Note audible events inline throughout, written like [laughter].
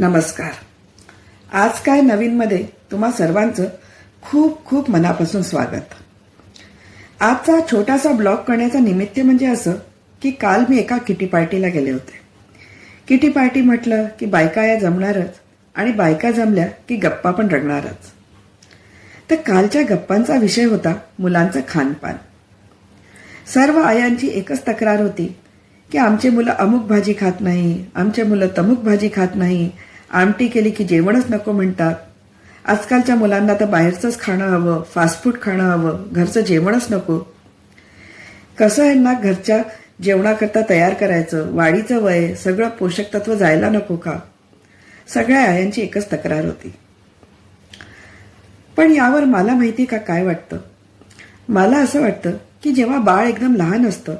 नमस्कार. आज काय नवीनमध्ये तुम्हा सर्वांचं खूप खूप मनापासून स्वागत. आजचा छोटासा ब्लॉग करण्याचं निमित्त म्हणजे असं की काल मी एका किटी पार्टीला गेले होते. किटी पार्टी म्हटलं की बायका या जमणारच आणि बायका जमल्या की गप्पा पण रंगणारच. तर कालच्या गप्पांचा विषय होता मुलांचं खानपान. सर्व आयांची एकच तक्रार होती की आमचे मुलं अमुक भाजी खात नाही आमचे मुलं तमुक भाजी खात नाही आमटी केली की जेवणच नको म्हणतात. आजकालच्या मुलांना तर बाहेरचंच खाणं हवं फास्ट फूड खाणं हवं घरचं जेवणच नको. कसं यांना घरच्या जेवणाकरता तयार करायचं वाढीचं वय सगळं पोषक तत्व जायला नको का? सगळ्या आयांची एकच तक्रार होती. पण यावर मला माहिती का काय वाटतं? मला असं वाटतं की जेव्हा बाळ एकदम लहान असतं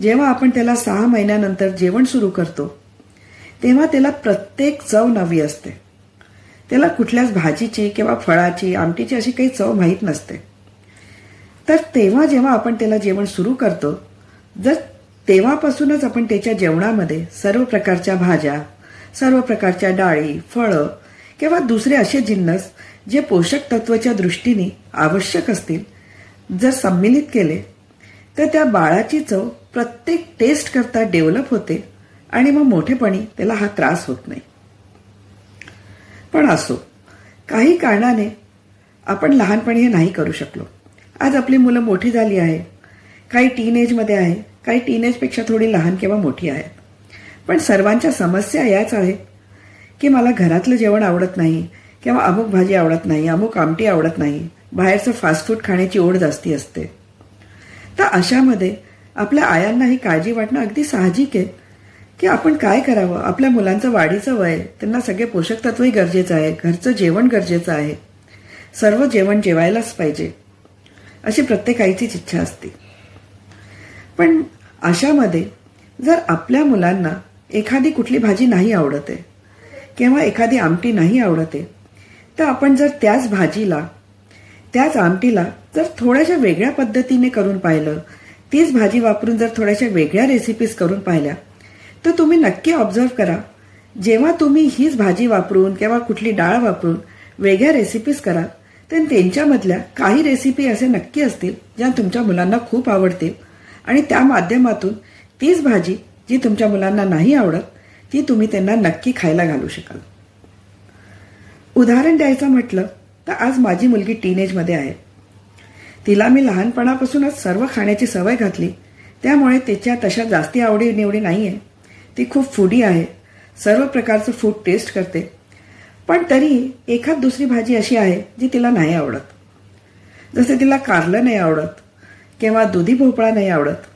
जेव्हा आपण त्याला सहा महिन्यानंतर जेवण सुरू करतो तेव्हा त्याला प्रत्येक चव नवी असते. त्याला कुठल्याच भाजीची किंवा फळाची आमटीची अशी काही चव माहीत नसते. तर तेव्हा जेव्हा आपण त्याला जेवण सुरू करतो जर तेव्हापासूनच आपण त्याच्या जेवणामध्ये सर्व प्रकारच्या भाज्या सर्व प्रकारच्या डाळी फळं किंवा दुसरे असे जिन्नस जे पोषक तत्वाच्या दृष्टीने आवश्यक असतील जर संमिलित केले तर त्या बाळाची चव प्रत्येक टेस्ट करता डेव्हलप होते. आणि मग मोठेपणी त्याला हा त्रास होत नाही. पण असो काही कारणाने आपण लहानपणी हे नाही करू शकलो. आज आपली मुलं मोठी झाली आहे काही टीन एजमध्ये आहे काही टीन एजपेक्षा थोडी लहान किंवा मोठी आहेत. पण सर्वांच्या समस्या याच आहेत की मला घरातलं जेवण आवडत नाही किंवा अमुक भाजी आवडत नाही अमुक आमटी आवडत नाही बाहेरचं फास्ट फूड खाण्याची ओढ जास्ती असते. तर अशामध्ये आपल्या आयांना ही काळजी वाटणं अगदी साहजिक आहे. की आपण काय करावं? आपल्या मुलांचं वाढीचं वय त्यांना सगळे पोषक तत्वही गरजेचं आहे. घरचं जेवण गरजेचं आहे. सर्व जेवण जेवायलाच पाहिजे. अशी प्रत्येक आईचीच इच्छा असते. पण अशामध्ये जर आपल्या मुलांना एखादी कुठली भाजी नाही आवडत आहे किंवा एखादी आमटी नाही आवडत आहे तर आपण जर त्याच भाजीला त्याच आमटीला जर थोड्याशा वेगळ्या पद्धतीने करून पाहिलं तीच भाजी वापरून जर थोड्याशा वेगळ्या रेसिपीज करून पाहिल्या तर तुम्ही नक्की ऑब्झर्व करा. जेव्हा तुम्ही हीच भाजी वापरून किंवा कुठली डाळ वापरून वेगळ्या रेसिपीज करा तर त्यांच्यामधल्या काही रेसिपी असे नक्की असतील ज्या तुमच्या मुलांना खूप आवडतील. आणि त्या माध्यमातून तीच भाजी जी तुमच्या मुलांना नाही आवडत ती तुम्ही त्यांना नक्की खायला घालू शकाल. उदाहरण द्यायचं म्हटलं तर आज माझी मुलगी टीनेजमध्ये आहे. तिला मी लहानपणापासूनच सर्व खाण्याची सवय घातली त्यामुळे तिच्या तशा जास्ती आवडी निवडी नाही आहे ती खूप फूडी आहे. सर्व प्रकारचं फूड टेस्ट करते. पण तरी एखाद दुसरी भाजी अशी आहे जी तिला नाही आवडत. जसे तिला कारलं नाही आवडत किंवा दुधी भोपळा नाही आवडत.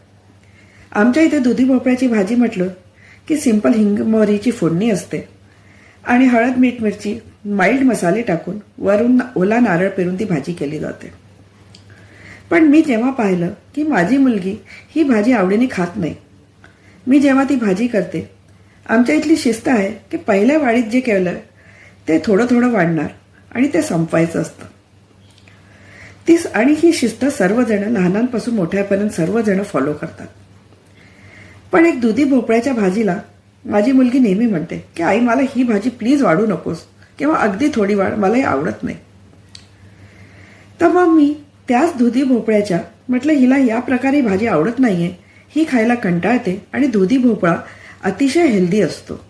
आमच्या इथे दुधी भोपळ्याची भाजी म्हटलं की सिंपल हिंग मोहरीची फोडणी असते. आणि हळद मीठ मिरची माइल्ड मसाले टाकून वरून ओला नारळ पेरून ती भाजी केली जाते. पण मी जेव्हा पाहिलं की माझी मुलगी ही भाजी आवडीने खात नाही मी जेव्हा ती भाजी करते आमच्या इथली शिस्त आहे की पहिल्या वाढीत जे केलं ते थोडं थोडं वाढणार आणि ते संपवायचं असतं. तीच आणि ही शिस्त सर्वजण लहानांपासून मोठ्यापर्यंत सर्वजण फॉलो करतात. पण एक दुधी भोपळ्याच्या भाजीला माझी मुलगी नेहमी म्हणते की आई मला ही भाजी प्लीज वाढू नकोस किंवा अगदी थोडी वाढ मलाही आवडत नाही. तर मग मी त्याच दुधी भोपळ्याच्या म्हटलं हिला या प्रकारे भाजी आवडत नाही आहे ही खायला कंटाळते आणि दुधी भोपळा अतिशय हेल्दी असतो.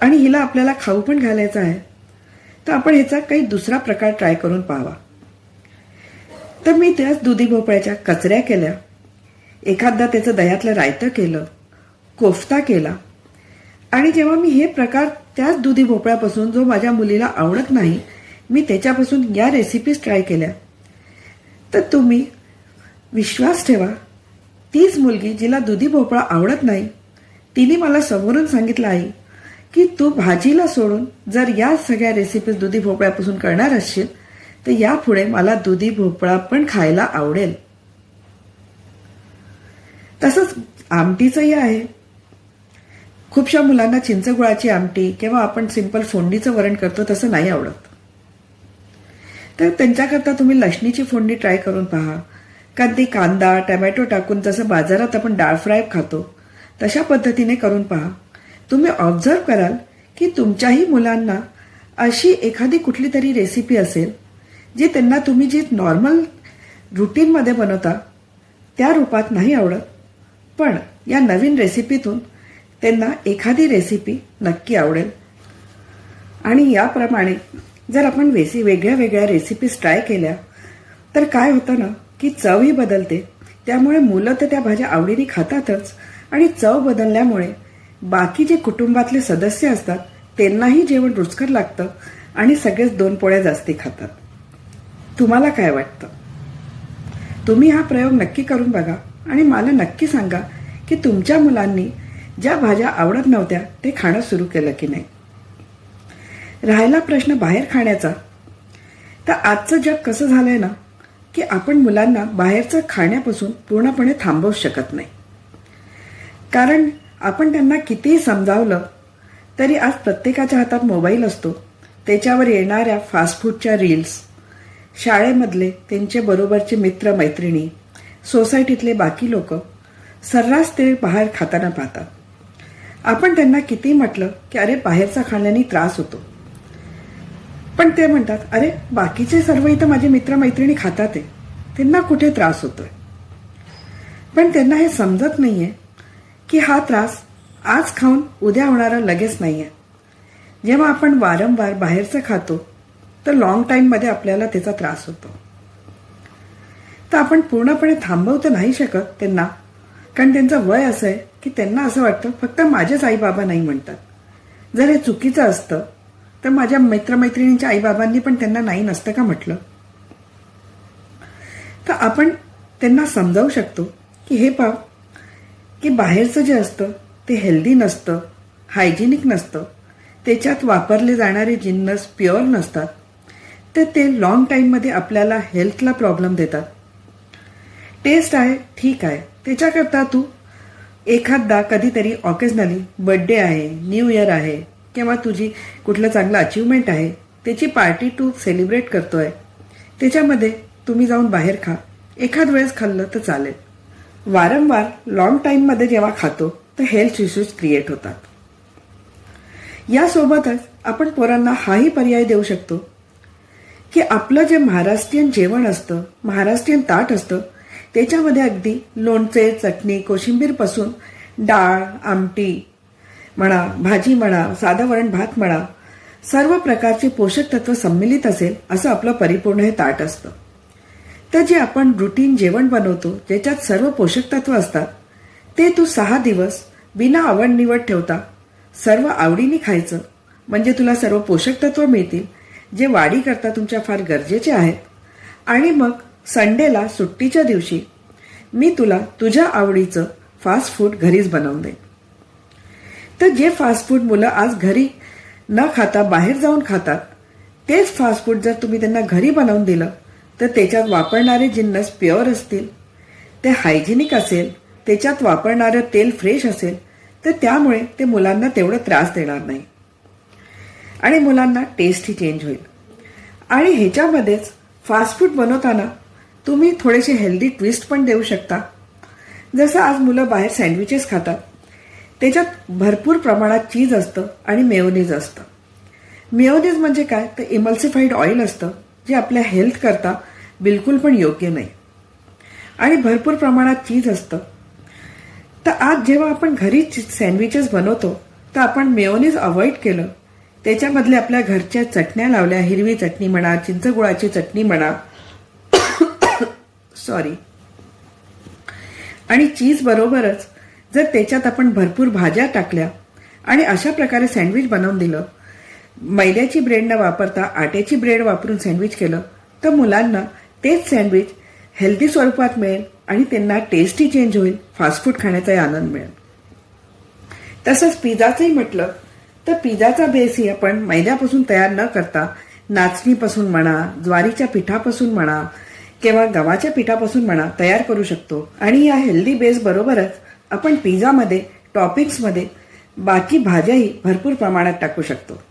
आणि हिला आपल्याला खाऊ पण घालायचा आहे. तर आपण ह्याचा काही दुसरा प्रकार ट्राय करून पाहावा. तर मी त्याच दुधी भोपळ्याच्या कचऱ्या केल्या. एखादा त्याचं दह्यातलं रायतं केलं कोफ्ता केला. आणि जेव्हा मी हे प्रकार त्याच दुधी भोपळ्यापासून जो माझ्या मुलीला आवडत नाही मी त्याच्यापासून या रेसिपीज ट्राय केल्या. तर तुम्ही विश्वास ठेवा तीच मुलगी जिला दुधी भोपळा आवडत नाही. तिने मला समोरून सांगितलं आहे की तू भाजीला सोडून जर या सगळ्या रेसिपीज दुधी भोपळ्यापासून करणार असशील तर यापुढे मला दुधी भोपळा पण खायला आवडेल. तसंच आमटीचंही आहे. खूपशा मुलांना चिंचगुळाची आमटी किंवा आपण सिंपल फोडणीचं वरण करतो तसं नाही आवडत. तर त्यांच्याकरता तुम्ही लसणीची फोडणी ट्राय करून पहा. कधी कांदा टमॅटो टाकून जसं बाजारात आपण डाळ फ्राय खातो तशा पद्धतीने करून पहा. तुम्ही ऑब्झर्व कराल की तुमच्याही मुलांना अशी एखादी कुठली तरी रेसिपी असेल जी त्यांना तुम्ही जी नॉर्मल रुटीनमध्ये बनवता त्या रूपात नाही आवडत. पण या नवीन रेसिपीतून त्यांना एखादी रेसिपी नक्की आवडेल. आणि याप्रमाणे जर आपण वेसी वेगळ्या वेगळ्या रेसिपीज ट्राय केल्या तर काय होतं ना की चवही बदलते. त्यामुळे मुलं तर त्या भाज्या आवडीने खातातच. आणि चव बदलल्यामुळे बाकी जे कुटुंबातले सदस्य असतात त्यांनाही जेवण रुचकर लागतं आणि सगळेच दोन पोळ्या जास्ती खातात. तुम्हाला काय वाटतं? तुम्ही हा प्रयोग नक्की करून बघा आणि मला नक्की सांगा की तुमच्या मुलांनी ज्या भाज्या आवडत नव्हत्या ते खाणं सुरू केलं की नाही. राहिला प्रश्न बाहेर खाण्याचा. तर आजचं जग कसं झालंय ना? की आपण मुलांना बाहेरचं खाण्यापासून पूर्णपणे थांबवू शकत नाही. कारण आपण त्यांना कितीही समजावलं तरी आज प्रत्येकाच्या हातात मोबाईल असतो. त्याच्यावर येणाऱ्या फास्ट फूडच्या रील्स शाळेमधले त्यांचे बरोबरचे मित्र मैत्रिणी सोसायटीतले बाकी लोक सर्रास ते बाहेर खाताना पाहतात. आपण त्यांना किती म्हटलं की अरे बाहेरचा खाण्याने त्रास होतो. पण ते म्हणतात अरे बाकीचे सर्व इथं माझे मित्रमैत्रिणी खातात आहे. त्यांना कुठे त्रास होतोय? पण त्यांना हे समजत नाहीये की हा त्रास आज खाऊन उद्या होणारा लगेच नाहीये. जेव्हा आपण वारंवार बाहेरचं खातो तर लॉंग टाईममध्ये आपल्याला त्याचा त्रास होतो. तर आपण पूर्णपणे थांबवू तर नाही शकत त्यांना कारण त्यांचं वय असं आहे की त्यांना असं वाटतं फक्त माझेच आई बाबा नाही म्हणतात. जर हे चुकीचं असतं तर माझ्या मित्रमैत्रिणींच्या आईबाबांनी पण त्यांना नाही नसतं का म्हटलं? तर आपण त्यांना समजावू शकतो की हे पाव की बाहेरचं जे असतं ते हेल्दी नसतं हायजिनिक नसतं त्याच्यात वापरले जाणारे जिन्नस प्युअर नसतात तर ते लॉंग टाईममध्ये आपल्याला हेल्थला प्रॉब्लेम देतात. टेस्ट आहे ठीक आहे. त्याच्याकरता तू एखादा कधीतरी ऑकेजनली बड्डे आहे न्यू इयर आहे किंवा तुझी कुठलं चांगलं अचिव्हमेंट आहे त्याची पार्टी तू सेलिब्रेट करतोय त्याच्यामध्ये तुम्ही जाऊन बाहेर खा. एखाद वेळेस खाल्लं तर चालेल. वारंवार लॉंग टाईममध्ये जेव्हा खातो तर हेल्थ इश्यूज क्रिएट होतात. यासोबतच आपण पोरांना हाही पर्याय देऊ शकतो की आपलं जे महाराष्ट्रीयन जेवण असतं महाराष्ट्रीयन ताट असतं त्याच्यामध्ये अगदी लोणचे चटणी कोशिंबीरपासून डाळ आमटी म्हणा भाजी म्हणा साधं वरण भात म्हणा सर्व प्रकारचे पोषक तत्व संमिलित असेल असं आपलं परिपूर्ण हे ताट असतं. तर जे आपण रुटीन जेवण बनवतो ज्याच्यात सर्व पोषक तत्व असतात ते तू सहा दिवस बिना आवड निवड ठेवता सर्व आवडीने खायचं म्हणजे तुला सर्व पोषक तत्व मिळतील जे वाढी करता तुमच्या फार गरजेचे आहेत. आणि मग संडेला सुट्टीच्या दिवशी मी तुला तुझ्या आवडीचं फास्ट फूड घरीच बनवून देईन. तर जे फास्ट फूड मुलं आज घरी न खाता बाहेर जाऊन खातात तेच फास्ट फूड जर तुम्ही त्यांना घरी बनवून दिलं तर त्याच्यात वापरणारे जिन्नस प्युअर असतील ते हायजिनिक असेल त्याच्यात वापरणारं तेल फ्रेश असेल तर त्यामुळे ते मुलांना तेवढं त्रास देणार नाही. आणि मुलांना टेस्टही चेंज होईल. आणि ह्याच्यामध्येच फास्ट फूड बनवताना तुम्ही थोडेसे हेल्दी ट्विस्ट पण देऊ शकता. जसं आज मुलं बाहेर सँडविचेस खातात त्याच्यात भरपूर प्रमाणात चीज असतं आणि मेयोनीज असतं. मेयोनीज म्हणजे काय? तर इमल्सिफाईड ऑइल असतं जे आपल्या हेल्थ करता बिलकुल पण योग्य नाही. आणि भरपूर प्रमाणात चीज असतं. तर आज जेव्हा आपण घरी सँडविचेस बनवतो तर आपण मेयोनीज अवॉइड केलं. त्याच्यामधले आपल्या घरच्या चटण्या लावल्या हिरवी चटणी म्हणा चिंचगुळाची चटणी म्हणा [coughs] सॉरी आणि चीज बरोबरच जर त्याच्यात आपण भरपूर भाज्या टाकल्या आणि अशा प्रकारे सँडविच बनवून दिलं मैद्याची ब्रेड न वापरता आट्याची ब्रेड वापरून सँडविच केलं तर मुलांना तेच सँडविच हेल्दी स्वरूपात मिळेल आणि त्यांना टेस्टही चेंज होईल फास्ट फूड खाण्याचाही आनंद मिळेल. तसंच पिझ्झाचंही म्हटलं तर पिझ्झाचा बेसही आपण मैद्यापासून तयार न करता नाचणीपासून म्हणा ज्वारीच्या पिठापासून म्हणा किंवा गव्हाच्या पिठापासून म्हणा तयार करू शकतो. आणि या हेल्दी बेस बरोबरच आपण पिझ्झामध्ये टॉपिक्समध्ये बाकी भाज्याही भरपूर प्रमाणात टाकू शकतो.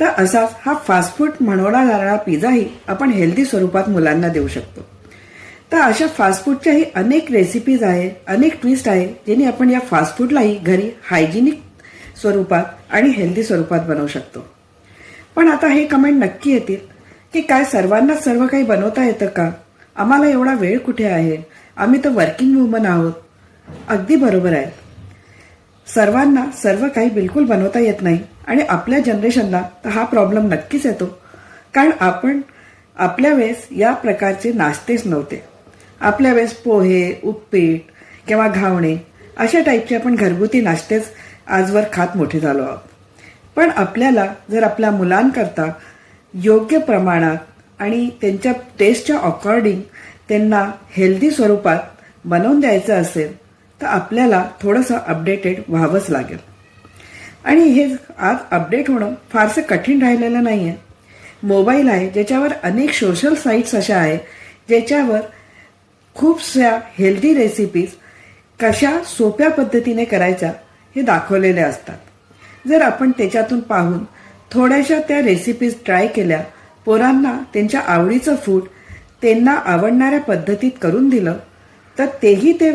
तर असाच हा फास्ट फूड म्हणवला जाणारा पिझ्झाही आपण हेल्दी स्वरूपात मुलांना देऊ शकतो. तर अशा फास्ट फूडच्याही अनेक रेसिपीज आहे अनेक ट्विस्ट आहे ज्यांनी आपण या फास्ट फूडलाही घरी हायजिनिक स्वरूपात आणि हेल्दी स्वरूपात बनवू शकतो. पण आता हे कमेंट नक्की येतील की काय सर्वांनाच सर्व काही बनवता येतं का? आम्हाला एवढा वेळ कुठे आहे? आम्ही तर वर्किंग वुमन आहोत. अगदी बरोबर आहे. सर्वांना सर्व काही बिलकुल बनवता येत नाही आणि आपल्या जनरेशनला तर हा प्रॉब्लेम नक्कीच येतो. कारण आपण आपल्या वेळेस या प्रकारचे नाश्तेच नव्हते. आपल्या वेळेस पोहे उपपीट किंवा घावणे अशा टाईपचे आपण घरगुती नाश्तेच आजवर खात मोठे झालो आहोत. पण आपल्याला जर आपल्या मुलांकरता योग्य प्रमाणात आणि त्यांच्या टेस्टच्या अकॉर्डिंग त्यांना हेल्दी स्वरूपात बनवून द्यायचं असेल तर आपल्याला थोडंसं अपडेटेड व्हावंच लागेल. आणि हे आज अपडेट होणं फारसं कठीण राहिलेलं नाही आहे मोबाईल आहे ज्याच्यावर अनेक सोशल साईट्स अशा आहे ज्याच्यावर खूपशा हेल्दी रेसिपीज कशा सोप्या पद्धतीने करायच्या हे दाखवलेले असतात. जर आपण त्याच्यातून पाहून थोड्याशा त्या रेसिपीज ट्राय केल्या पोरांना त्यांच्या आवडीचं फूड त्यांना आवडणाऱ्या पद्धतीत करून दिलं तर तेही ते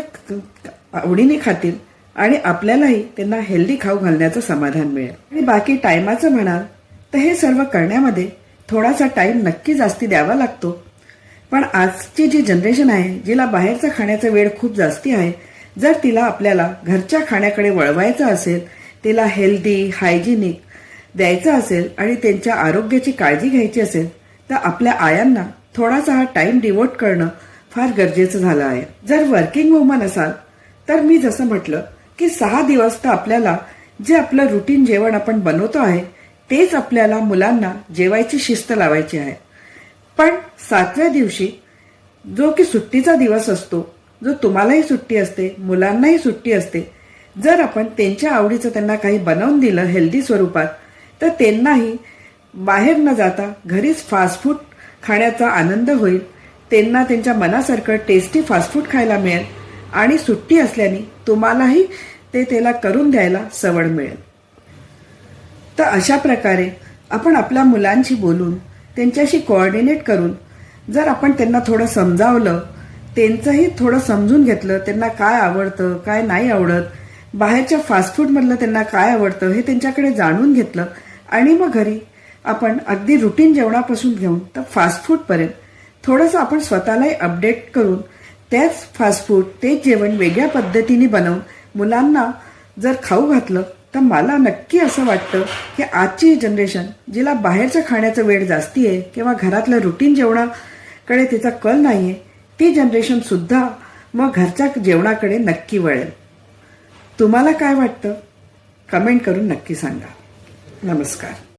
आवडीने खातील आणि आपल्यालाही त्यांना हेल्दी खाऊ घालण्याचं समाधान मिळेल. आणि बाकी टायमाचं म्हणाल तर हे सर्व करण्यामध्ये थोडासा टाईम नक्की जास्ती द्यावा लागतो. पण आजची जी जनरेशन आहे जिला बाहेरचा खाण्याचा वेळ खूप जास्ती आहे जर तिला आपल्याला घरच्या खाण्याकडे वळवायचं असेल तिला हेल्दी हायजिनिक द्यायचं असेल आणि त्यांच्या आरोग्याची काळजी घ्यायची असेल तर आपल्या आयांना थोडासा हा टाइम डिवोट करणं फार गरजेचं झालं आहे. जर वर्किंग वुमन असाल तर मी जसं म्हटलं की सहा दिवस तर आपल्याला जे आपलं रुटीन जेवण आपण बनवतो आहे तेच आपल्याला मुलांना जेवायची शिस्त लावायची आहे. पण सातव्या दिवशी जो की सुट्टीचा दिवस असतो जो तुम्हालाही सुट्टी असते मुलांनाही सुट्टी असते जर आपण त्यांच्या आवडीचं त्यांना काही बनवून दिलं हेल्दी स्वरूपात तर त्यांनाही बाहेर न जाता घरीच फास्ट फूड खाण्याचा आनंद होईल. त्यांना त्यांच्या मनासारखं टेस्टी फास्ट फूड खायला मिळेल. आणि सुट्टी असल्याने तुम्हालाही ते त्याला करून द्यायला सवड मिळेल. तर अशा प्रकारे आपण आपल्या मुलांशी बोलून त्यांच्याशी कोऑर्डिनेट करून जर आपण त्यांना थोडं समजावलं त्यांचंही थोडं समजून घेतलं त्यांना काय आवडतं काय नाही आवडत बाहेरच्या फास्ट फूडमधलं त्यांना काय आवडतं हे त्यांच्याकडे जाणून घेतलं आणि मग घरी आपण अगदी रुटीन जेवणापासून घेऊन तर फास्ट फूडपर्यंत थोडंसं आपण स्वतःलाही अपडेट करून त्याच फास्ट फूड तेच जेवण वेगळ्या पद्धतीने बनवून मुलांना जर खाऊ घातलं तर मला नक्की असं वाटतं की आजची जनरेशन जिला बाहेरचं खाण्याचा वेळ जास्ती आहे किंवा घरातल्या रुटीन जेवणाकडे तिचा कल नाही आहे ती जनरेशन सुद्धा मग घरच्या जेवणाकडे नक्की वळेल. तुम्हाला काय वाटतं? कमेंट करून नक्की सांगा. नमस्कार.